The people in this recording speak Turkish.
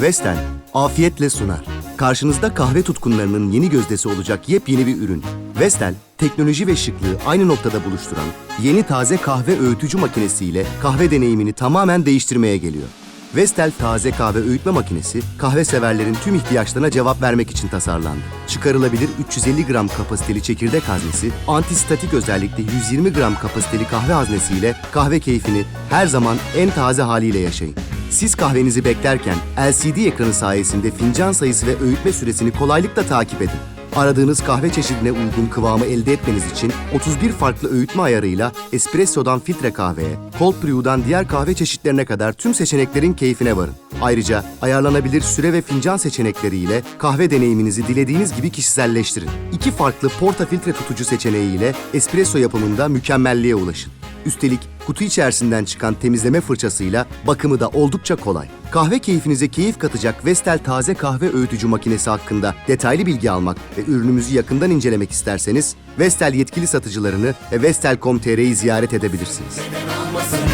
Vestel afiyetle sunar. Karşınızda kahve tutkunlarının yeni gözdesi olacak yepyeni bir ürün. Vestel, teknoloji ve şıklığı aynı noktada buluşturan yeni taze kahve öğütücü makinesiyle kahve deneyimini tamamen değiştirmeye geliyor. Vestel taze kahve öğütme makinesi, kahve severlerin tüm ihtiyaçlarına cevap vermek için tasarlandı. Çıkarılabilir 350 gram kapasiteli çekirdek haznesi, antistatik özellikle 120 gram kapasiteli kahve haznesiyle kahve keyfini her zaman en taze haliyle yaşayın. Siz kahvenizi beklerken LCD ekranı sayesinde fincan sayısı ve öğütme süresini kolaylıkla takip edin. Aradığınız kahve çeşidine uygun kıvamı elde etmeniz için 31 farklı öğütme ayarıyla espressodan filtre kahveye, cold brew'dan diğer kahve çeşitlerine kadar tüm seçeneklerin keyfine varın. Ayrıca ayarlanabilir süre ve fincan seçenekleriyle kahve deneyiminizi dilediğiniz gibi kişiselleştirin. İki farklı porta filtre tutucu seçeneğiyle espresso yapımında mükemmelliğe ulaşın. Üstelik kutu içerisinden çıkan temizleme fırçasıyla bakımı da oldukça kolay. Kahve keyfinize keyif katacak Vestel taze kahve öğütücü makinesi hakkında detaylı bilgi almak ve ürünümüzü yakından incelemek isterseniz Vestel yetkili satıcılarını ve vestel.com.tr'yi ziyaret edebilirsiniz. Neden olmasın?